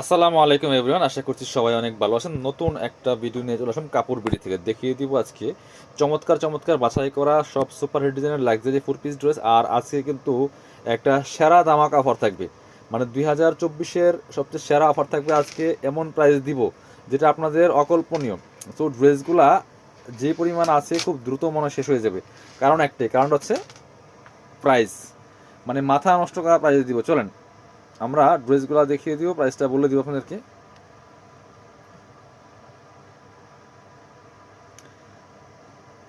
আসসালামু আলাইকুম এভরিওয়ান, আশা করছি সবাই অনেক ভালো আছেন। নতুন একটা ভিডিও নিয়ে চলে আসলাম কাপড় বিড়ি থেকে। দেখিয়ে দিব আজকে চমৎকার চমৎকার বাছাই করা সব সুপার হিট ডিজাইনের লাক্সারি ফোর পিস ড্রেস আর আজকে কিন্তু একটা সেরা দামাক অফার থাকবে। মানে দুই হাজার চব্বিশের সবচেয়ে সেরা অফার থাকবে আজকে এমন প্রাইস দিব, যেটা আপনাদের অকল্পনীয়। তো ড্রেসগুলা যে পরিমাণ আছে খুব দ্রুত মনে শেষ হয়ে যাবে। কারণ একটাই, কারণ হচ্ছে প্রাইস মানে মাথা নষ্ট করা প্রাইস দিব, চলেন। আমরা ড্রেসগুলো দেখিয়ে দিব প্রাইসটা বলে দিব আপনাদেরকে।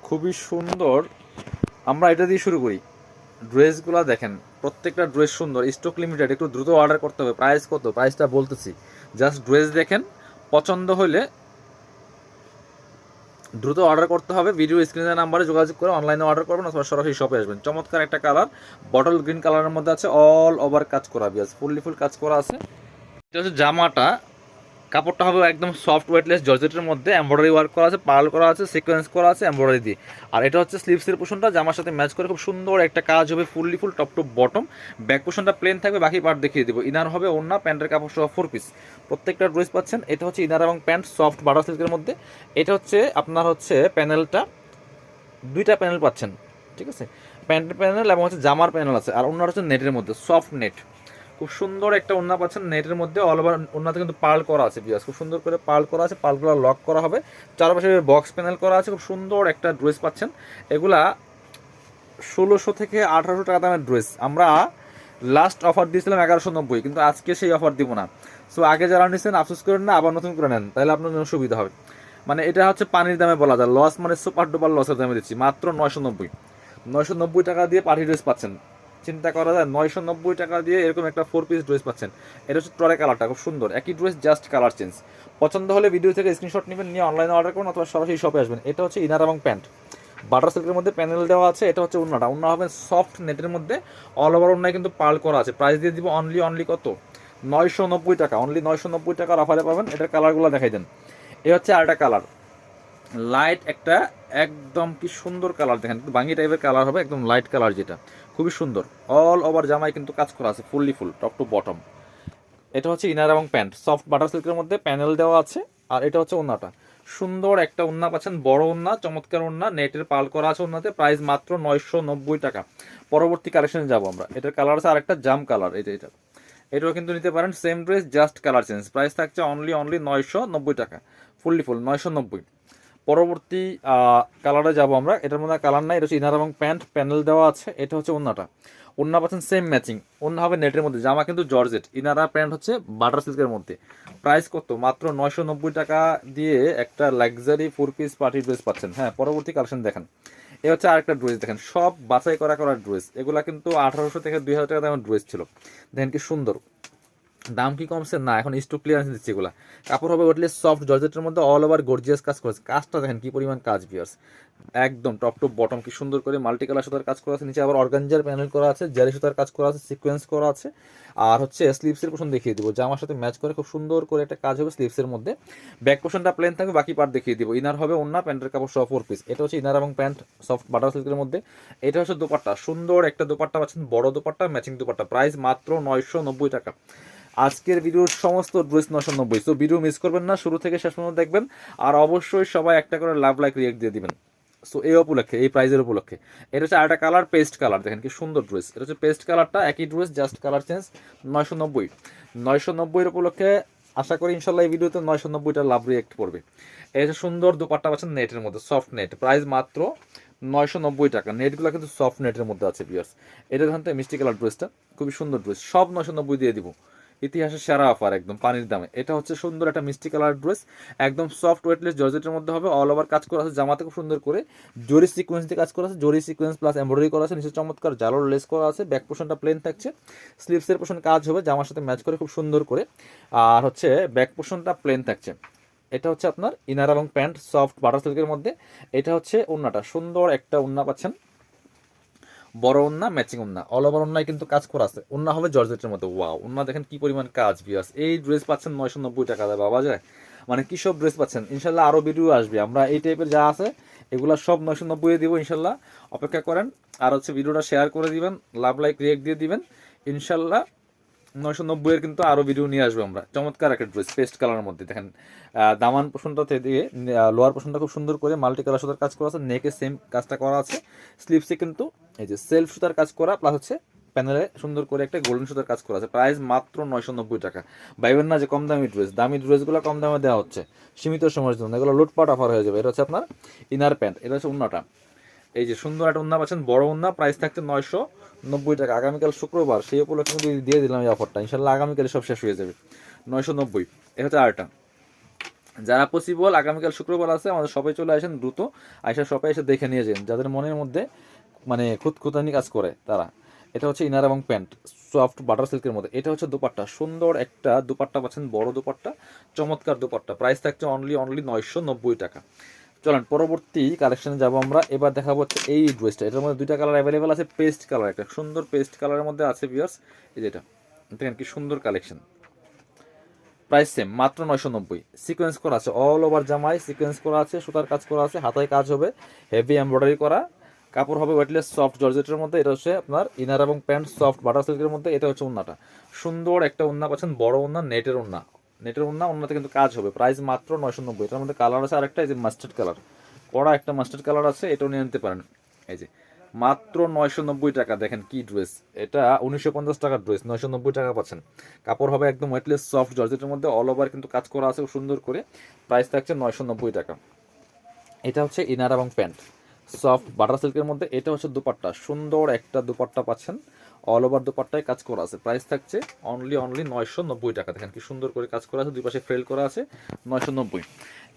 খুবই সুন্দর। আমরা এটা দিয়ে শুরু করি। ড্রেসগুলো দেখেন, প্রত্যেকটা ড্রেস সুন্দর স্টক লিমিটেড একটু দ্রুত অর্ডার করতে হবে। প্রাইস কত? প্রাইসটা বলতেছি। জাস্ট ড্রেস দেখেন, পছন্দ হলে দ্রুত অর্ডার করতে হবে। ভিডিও স্ক্রিনের নাম্বারে যোগাযোগ করে অনলাইনে অর্ডার করবেন অথবা সরাসরি শপে আসবেন। চমৎকার একটা কালার বটল গ্রিন কালারের মধ্যে আছে অল ওভার কাজ করা বিয়াস ফুললি ফুল কাজ করা আছে। এটা হচ্ছে জামাটা। কাপড়টা হবে একদম সফট ওয়েটলেস জর্জেটের মধ্যে এমব্রয়ডারি ওয়ার্ক করা আছে পার্ল করা আছে সিকোয়েন্স করা আছে এমব্রয়ডারি দিয়ে। আর এটা হচ্ছে স্লিভসের পোশনটা জামার সাথে ম্যাচ করে খুব সুন্দর একটা কাজ হবে fully full top to bottom back পোশনটা plain থাকবে, বাকি পার্ট দেখিয়ে দেবো। ইনার হবে অন্য প্যান্টের কাপড় সহ ফোর পিস প্রত্যেকটা ড্রেস পাচ্ছেন, এটা হচ্ছে ইনার এবং প্যান্ট সফট বাটার সিল্কের মধ্যে। এটা হচ্ছে আপনার হচ্ছে প্যানেলটা দুইটা প্যানেল পাচ্ছেন, ঠিক আছে? প্যান্টের প্যানেল এবং হচ্ছে জামার প্যানেল আছে, আর অন্যটা হচ্ছে নেটের মধ্যে সফট নেট খুব সুন্দর একটা ওন্না পাচ্ছেন নেটের মধ্যে অল ওভার ওন্নাতে কিন্তু পার্ল করা আছে বিয়াস খুব সুন্দর করে পার্ল করা আছে, পার্লগুলো লক করা হবে। চারপাশে বক্স প্যানেল করা আছে, খুব সুন্দর একটা ড্রেস পাচ্ছেন। এগুলা ষোলোশো থেকে আঠারোশো টাকা দামের ড্রেস আমরা লাস্ট অফার দিয়েছিলাম এগারোশো নব্বই, কিন্তু আজকে সেই অফার দিব না। সো আগে যারা নিচ্ছেন আফসোস করেন না, আবার নতুন করে নেন, তাহলে আপনার জন্য সুবিধা হবে। মানে এটা হচ্ছে পানির দামে বলা যায়। লস মানে সুপার ডুপার লসের দামে দিচ্ছি, মাত্র নয়শো নব্বই। নয়শো নব্বই টাকা দিয়ে পার্টি ড্রেস পাচ্ছেন। চিন্তা করা যায়, নয়শো নব্বই টাকা দিয়ে এরকম একটা ফোর পিস ড্রেস পাচ্ছেন। এটা হচ্ছে টরে কালারটা খুব সুন্দর। একই ড্রেস জাস্ট কালার চেঞ্জ পছন্দ হলে ভিডিও থেকে স্ক্রিনশট নেবেন, নিয়ে অনলাইনে অর্ডার করুন, অথবা সরাসরি শপে আসবেন। এটা হচ্ছে ইনার এবং প্যান্ট বাটার সিল্কের মধ্যে প্যানেল দেওয়া আছে, এটা হচ্ছে উন্নাটা। উন্না হবে সফট নেটের মধ্যে। অল ওভার উন্নায় কিন্তু পার্ল করা আছে। প্রাইস দিয়ে দিব অনলি অনলি কত? নয়শো নব্বই টাকা। অনলি নয়শো নব্বই টাকার অফারে পাবেন। এটার কালারগুলো দেখাই দেন। এই হচ্ছে আরেকটা কালার লাইট একটা একদম কি সুন্দর কালার দেখেন বাঙ্গি টাইপের কালার হবে, একদম লাইট কালার যেটা। খুবই সুন্দর। অল ওভার জামায় কিন্তু কাজ করা আছে fully full top to bottom এটা হচ্ছে ইনার এবং প্যান্ট সফট বাটার সিল্কের মধ্যে প্যানেল দেওয়া আছে, আর এটা হচ্ছে ওন্নাটা। সুন্দর একটা ওন্না পাচ্ছেন, বড় ওন্না, চমৎকার ওন্না, নেটের পাল করা আছে ওন্নাতে প্রাইস মাত্র নয়শো নব্বই টাকা। পরবর্তী কালেকশনে যাব আমরা। এটার কালার আছে আরেকটা জাম কালার এটা এটা। এটাও কিন্তু নিতে পারেন same dress just colour change price থাকছে অনলি অনলি নয়শো নব্বই টাকা ফুললি ফুল নয়শো নব্বই। পরবর্তী কালারে যাব আমরা। এটার মধ্যে কালার নাই, এটা হচ্ছে ইনার এবং প্যান্ট প্যানেল দেওয়া আছে, এটা হচ্ছে ওন্নাটা ওন্না পাচ্ছেন সেম ম্যাচিং ওন্না হবে নেটের মধ্যে, জামা কিন্তু জর্জেট ইনারা প্যান্ট হচ্ছে বাটার সিল্কের মধ্যে। প্রাইস কত? মাত্র নয়শো নব্বই টাকা দিয়ে একটা luxury four piece party dress পাচ্ছেন। হ্যাঁ পরবর্তী কালেকশন দেখেন। এ হচ্ছে আরেকটা ড্রেস দেখেন, সব বাছাই করা করা ড্রেস এগুলা কিন্তু আঠারোশো থেকে দুই হাজার টাকা দামের ড্রেস ছিল। দেখেন কি সুন্দর। দাম কি কমছে? না, এখন স্টক ক্লিয়ারেন্স দিচ্ছে এগুলা। কাপড় হবে ওটলে সফট জর্জেটের মধ্যে অল ওভার গর্জিয়াস কাজ করেছে। কাজটা দেখেন কি পরিমাণ কাজ বিয়ার্স একদম টপ টপ বটম কি সুন্দর করে মাল্টি কালার সুতার কাজ করা আছে, নিচে আবার অর্গানজার প্যানেল করা আছে জারি সুতার কাজ করা আছে সিকোয়েন্স করা আছে, আর হচ্ছে স্লিভসের পোশন দেখিয়ে দিব। জামার সাথে ম্যাচ করে খুব সুন্দর করে একটা কাজ হবে স্লিভসের মধ্যে। ব্যাক পোশনটা প্লেন থাকবে, বাকি পার্ট দেখিয়ে দিব। ইনার হবে অন্য প্যান্টের কাপড় সহ ফোর পিস এটা হচ্ছে ইনার এবং প্যান্ট সফট বাটার সিল্কের মধ্যে। এটা হচ্ছে দোপাট্টা। সুন্দর একটা দোপাট্টা পাচ্ছেন, বড় দোপাট্টা ম্যাচিং দোপাট্টা। প্রাইস মাত্র নয়শো নব্বই টাকা। আজকের ভিডিওর সমস্ত ড্রেস নশো নব্বই। তো ভিডিও মিস করবেন না, শুরু থেকে শেষ পর্যন্ত দেখবেন। আর অবশ্যই সবাই একটা করে লাভ লাইক রিয়েক্ট দিয়ে দিবেন। সো এই উপলক্ষে, এই প্রাইজের উপলক্ষে। এটা হচ্ছে আরেকটা কালার পেস্ট কালার দেখেন কি সুন্দর ড্রেস এটা হচ্ছে পেস্ট কালারটা একই ড্রেস জাস্ট কালার চেঞ্জ নয়শো নব্বই। নয়শো নব্বইয়ের উপলক্ষে, আশা করি ইনশাল্লাহ এই ভিডিওতে নয়শো নব্বইটা লাভ রিয়েক্ট করবে। এই হচ্ছে সুন্দর দুপাট্টা পাচ্ছেন নেটের মধ্যে সফট নেট প্রাইস মাত্র নয়শো নব্বই টাকা। নেটগুলো কিন্তু সফট নেটের মধ্যে আছে বিয়ার্স এটা তো মিষ্টি কালার ড্রেসটা খুবই সুন্দর ড্রেস সব নয়শো নব্বই দিয়ে দিব। ইতিহাসের সেরা অফার একদম, পানির দামে। এটা হচ্ছে সুন্দর একটা মিষ্টি কালার ড্রেস, একদম সফট ওয়েটলেস জর্জেটের মধ্যে হবে অল ওভার কাজ করা আছে জামাতে খুব সুন্দর করে, জরি সিকোয়েন্স দিয়ে কাজ করা আছে, জরি সিকোয়েন্স প্লাস এমব্রয়ডারি করা আছে, নিচে চমৎকার জালোর লেস করা আছে ব্যাক পোর্শনটা প্লেন থাকছে স্লিভসের পোর্শন কাজ হবে, জামার সাথে ম্যাচ করে খুব সুন্দর করে, আর হচ্ছে ব্যাক পোর্শনটা প্লেন থাকছে। এটা হচ্ছে আপনার ইনার এবং প্যান্ট সফট বাটার সিল্কের মধ্যে, এটা হচ্ছে ওন্নাটা সুন্দর একটা ওন্না পাচ্ছেন বড় ওন্না ম্যাচিং ওন্না অল ওভার ওন্নায় কিন্তু কাজ করা আছে। ওন্না হবে জর্জেটের মতো। ওয়া ওন্না দেখেন কি পরিমাণ কাজ বিয়াস এই ড্রেস পাচ্ছেন নয়শো নব্বই টাকা দেয় বাবা যায় মানে কি সব ড্রেস পাচ্ছেন? ইনশাল্লাহ আরও ভিডিও আসবে। আমরা এই টাইপের যা আছে, এগুলো সব নয়শো নব্বই দিব ইনশাল্লাহ। অপেক্ষা করেন। আর হচ্ছে ভিডিওটা শেয়ার করে দিবেন। লাভ লাইক রিয়েক্ট দিয়ে দিবেন। ইনশাল্লাহ নয়শো নব্বইয়ের কিন্তু আরও ভিডিও নিয়ে আসব আমরা। চমৎকার একটা ড্রেস পেস্ট কালারের মধ্যে। দেখেন দামান পোষণটাতে দিয়ে লোয়ার পোষণটা খুব সুন্দর করে মাল্টি কালার সুতার কাজ করা আছে নেকে সেম কাজটা করা আছে। স্লিপসে কিন্তু এই যে সেলফ সুতার কাজ করা প্লাস হচ্ছে প্যানেলে সুন্দর করে একটা গোল্ডেন সুতার কাজ করা আছে। প্রাইস মাত্র নয়শো নব্বই টাকা। ভাইবেন না যে কম দামি ড্রেস দামি ড্রেসগুলো কম দামে দেওয়া হচ্ছে। সীমিত সময়ের জন্য। এগুলো লুটপাট অফার হয়ে যাবে। এটা হচ্ছে আপনার ইনার প্যান্ট এটা হচ্ছে উন্নাটা। এই যে সুন্দর একটা উন্না পাচ্ছেন, বড় উন্না প্রাইস থাকছে নয়শো নব্বই টাকা। আগামীকাল শুক্রবার সেই উপলক্ষে কিন্তু দিয়ে দিলাম এই অফারটা ইনশাল্লাহ আগামীকালে সব শেষ হয়ে যাবে। নয়শো নব্বই। এটা হচ্ছে আরেকটা। যারা পসিবল আগামীকাল শুক্রবার আছে, আমাদের সবাই চলে আসেন দ্রুত। আইসা সবাই এসে দেখে নিয়ে যান। যাদের মনের মধ্যে মানে খুঁতখুতানি কাজ করে তারা। এটা হচ্ছে ইনার এবং প্যান্ট, সফট বাটার সিল্কের মধ্যে। এটা হচ্ছে দুপাট্টা। সুন্দর একটা দুপাট্টা পাচ্ছেন, বড় দুপাট্টা, চমৎকার দুপাট্টা। প্রাইস থাকছে অনলি অনলি নয়শো নব্বই টাকা। চলেন, পরবর্তী কালেকশনে যাব আমরা। এবার দেখাবো হচ্ছে এই ড্রেসটা এটার মধ্যে দুইটা কালার অ্যাভেলেবেল আছে পেস্ট কালার একটা। সুন্দর পেস্ট কালারের মধ্যে আছে বিয়ার্স এই যেটা দেখেন কি সুন্দর কালেকশন প্রাইস সেম মাত্র নয়শো নব্বই। সিকোয়েন্স করা আছে অল ওভার জামাই সিকোয়েন্স করা আছে, সুতার কাজ করা আছে, হাতায় কাজ হবে হেভি এমব্রয়ডারি করা। কাপড় হবে ওয়েটলেস সফট জর্জেটের মধ্যে, এটা হচ্ছে আপনার ইনার এবং প্যান্ট সফট বাটার সিল্কের মধ্যে, এটা হচ্ছে উন্নাটা সুন্দর একটা উন্না পাচ্ছেন, বড় উন্না নেটের উন্না নেটের উন্না উন্নাতে কিন্তু কাজ হবে। প্রাইস মাত্র নয়শো নব্বই। এটার মধ্যে কালার আছে আরেকটা, এই যে মাস্টার্ড কালার কড়া একটা মাস্টার্ড কালার আছে, এটাও নিয়ে নিতে পারেন। এই যে, মাত্র নয়শো নব্বই টাকা। দেখেন কি ড্রেস এটা উনিশশো পঞ্চাশ টাকার ড্রেস নয়শো নব্বই টাকা পাচ্ছেন। কাপড় হবে একদম ওয়েটলেস সফট জর্জেটের মধ্যে অল ওভার কিন্তু কাজ করা আছে, সুন্দর করে। প্রাইস থাকছে নয়শো নব্বই টাকা। এটা হচ্ছে ইনার এবং প্যান্ট সফট বাটার সিল্কের মধ্যে, এটা হচ্ছে দুপাট্টা। সুন্দর একটা দুপাট্টা পাচ্ছেন। অল ওভার দুপাট্টায় কাজ করা আছে। প্রাইস থাকছে অনলি অনলি নয়শো নব্বই টাকা। দেখেন কি সুন্দর করে কাজ করা আছে। দুই পাশে ফ্রেল করা আছে, নয়শো নব্বই।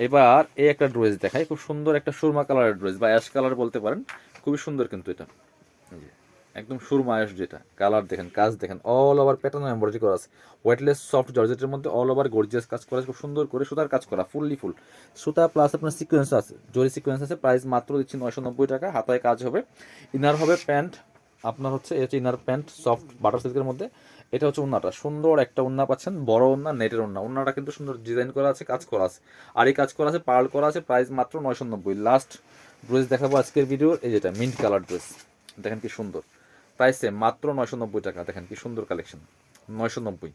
এবার এই একটা ড্রেস দেখায় খুব সুন্দর একটা সুরমা কালারের ড্রেস বা অ্যাশ কালার বলতে পারেন। খুবই সুন্দর কিন্তু এটা। একদম সুরমা অ্যাশ যেটা। কালার দেখেন, কাজ দেখেন। অল ওভার প্যাটার্ন এমব্রয়ডারি করা আছে। ওয়েটলেস সফট জর্জেটের মধ্যে অল ওভার গর্জিয়াস কাজ করা আছে। খুব সুন্দর করে সুতার কাজ করা ফুললি ফুল সুতা প্লাস আপনার সিকোয়েন্স আছে। জরি সিকোয়েন্স আছে। প্রাইস মাত্র দিচ্ছি নয়শো নব্বই টাকা। হাতায় কাজ হবে। ইনার হবে প্যান্ট আপনার হচ্ছে এটা ইনার প্যান্ট সফট বাটার সিল্কের মধ্যে। এটা হচ্ছে উন্নাটা। সুন্দর একটা উন্না পাচ্ছেন, বড় উন্না নেটের উন্না। উন্নাটা কিন্তু সুন্দর ডিজাইন করা আছে, কাজ করা আছে। আর এই কাজ করা আছে, পার্ল করা আছে প্রাইস মাত্র নয়শো নব্বই। লাস্ট ড্রেস দেখাবো আজকের ভিডিওর এই যেটা মিন্ট কালার ড্রেস দেখেন কি সুন্দর। প্রাইসে মাত্র নয়শো নব্বই টাকা। দেখেন কি সুন্দর কালেকশন নয়শো নব্বই।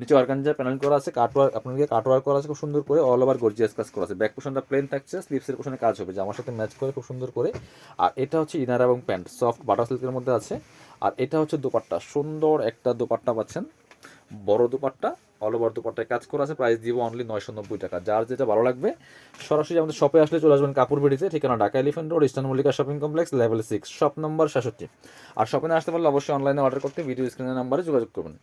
নিচে অর্গানজা প্যানেল করা আছে কাটওয়ার আপনাকে কাটওয়ার করা আছে, খুব সুন্দর করে অল ওভার গর্জিয়াস কাজ করা আছে। ব্যাক পোশনটা প্লেন থাকছে স্লিপসের পোশনে কাজ হবে জামার সাথে ম্যাচ করে খুব সুন্দর করে। আর এটা হচ্ছে ইনার এবং প্যান্ট সফট বাটার সিল্কের মধ্যে আছে। আর এটা হচ্ছে দোপাট্টা, সুন্দর একটা দোপাট্টা পাচ্ছেন। বড় দোপাট্টা অল ওভার দোপাট্টায় কাজ করা আছে প্রাইস দিব অনলি নয়শো নব্বই টাকা। যার যেটা ভালো লাগবে, সরাসরি আমাদের শপে আসলে চলে আসবেন কাপড় বেড়িতে ঠিকানা Dhaka Elephant Road Eastern Mallika shopping complex level six shop number সাতষট্টি আর শপে আসতে পারলে অবশ্যই অনলাইনে অর্ডার করতে ভিডিও স্ক্রিনের নাম্বারে যোগাযোগ করবেন।